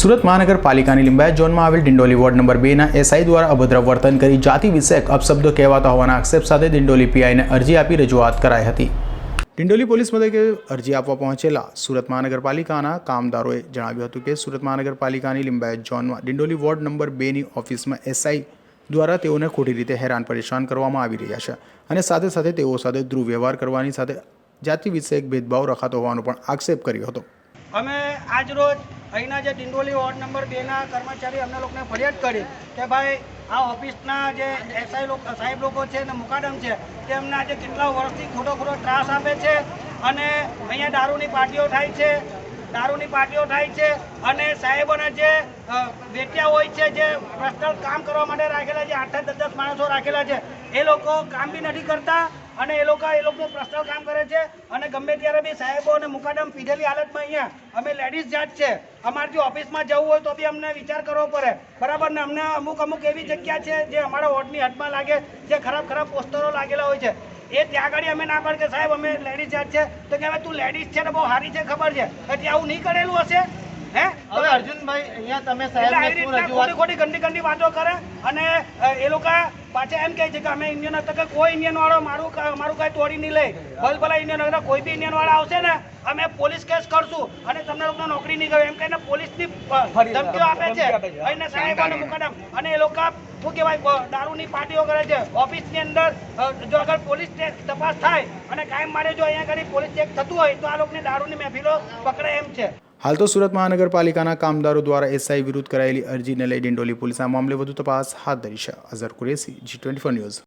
સુરત મહાનગરપાલિકાની લિંબાયત ઝોનમાં આવેલ ડિંડોલી વોર્ડ નંબર બેના એસઆઈ દ્વારા અભદ્ર વર્તન કરી જાતિ વિષયક અપશબ્દો કહેવાતા હોવાના આક્ષેપ સાથે ડિંડોલી પીઆઈને અરજી આપી રજૂઆત કરાઈ હતી. ડિંડોલી પોલીસ મથકે અરજી આપવા પહોંચેલા સુરત મહાનગરપાલિકાના કામદારોએ જણાવ્યું હતું કે સુરત મહાનગરપાલિકાની લિંબાયત ઝોનમાં ડિંડોલી વોર્ડ નંબર બેની ઓફિસમાં એસઆઈ દ્વારા તેઓને ખોટી રીતે હેરાન પરેશાન કરવામાં આવી રહ્યા છે અને સાથે સાથે તેઓ સાથે દુર્વ્યવહાર કરવાની સાથે જાતિ વિષયક ભેદભાવ રખાતો હોવાનો પણ આક્ષેપ કર્યો હતો. અમે આજ રોજ અહીંના જે ડિંડોલી વોર્ડ નંબર બેના કર્મચારી અમને લોકોને ફરિયાદ કરી કે ભાઈ આ ઓફિસના જે એસઆઈ લોકો સાહેબ લોકો છે ને મુકાડમ છે તેમને આજે કેટલા વર્ષથી ખોટો ખોટો ત્રાસ આપે છે અને અહીંયા દારૂની પાર્ટીઓ થાય છે દારૂની પાર્ટીઓ થાય છે અને સાહેબોને જે અ, વેચ્યા હોય છે જે પર્સનલ કામ કરવા માટે રાખેલા છે આઠ દસ દસ માણસો રાખેલા છે એ લોકો કામ બી નથી કરતા અને એ લોકો એ લોકોનું પર્સનલ કામ કરે છે. અને ગમે ત્યારે બી સાહેબો અને મુકાદમ પીધેલી હાલતમાં અહીંયા અમે લેડીઝ જાત છે. અમારે જો ઓફિસમાં જવું હોય તો બી અમને વિચાર કરવો પડે. બરાબર ને? અમને અમુક અમુક એવી જગ્યા છે જે અમારા વોર્ડની હદમાં લાગે, જે ખરાબ ખરાબ પોસ્ટરો લાગેલા હોય છે. એ ત્યાં આગળ અમે ના પડે કે સાહેબ અમે લેડીઝ જાત છે. તો કે તું લેડીઝ છે ને બહુ સારી છે ખબર છે. એટલે આવું નહીં કરેલું હશે? હે? હવે અર્જુનભાઈ અહીંયા તમે રજૂઆત ખોટી ગંદી ગંદી વાતો કરે અને એ લોકો પાછા એમ કહે છે કે અમે ઇન્ડિયન હતા કે કોઈ ઇન્ડિયન વાળો મારું મારું કાંઈ તોડી નહીં લે. ભલે ભલા ઇન્ડિયન હતા કોઈ બી ઇન્ડિયન વાળા આવશે ને અમે પોલીસ કેસ કરશું અને તમને લોકો નોકરી નહીં કરે એમ કહીને પોલીસની ની ધમકીઓ આપે છે. અને સાહેબ અને અને એ લોકો શું કહેવાય દારૂની પાર્ટીઓ કરે છે. ઓફિસની અંદર જો અગર પોલીસ તપાસ થાય અને કાયમ માટે જો અહીંયા આગળ પોલીસ ચેક થતું હોય તો આ લોકોની દારૂની મહેફિલો પકડે એમ છે. હાલ તો સુરત મહાનગરપાલિકાના કામદારો દ્વારા એસઆઈ વિરુદ્ધ કરાયેલી અરજીને લઈ ડિંડોલી પોલીસ આ મામલે વધુ તપાસ હાથ ધરી છે. Azhar Qureshi G twenty news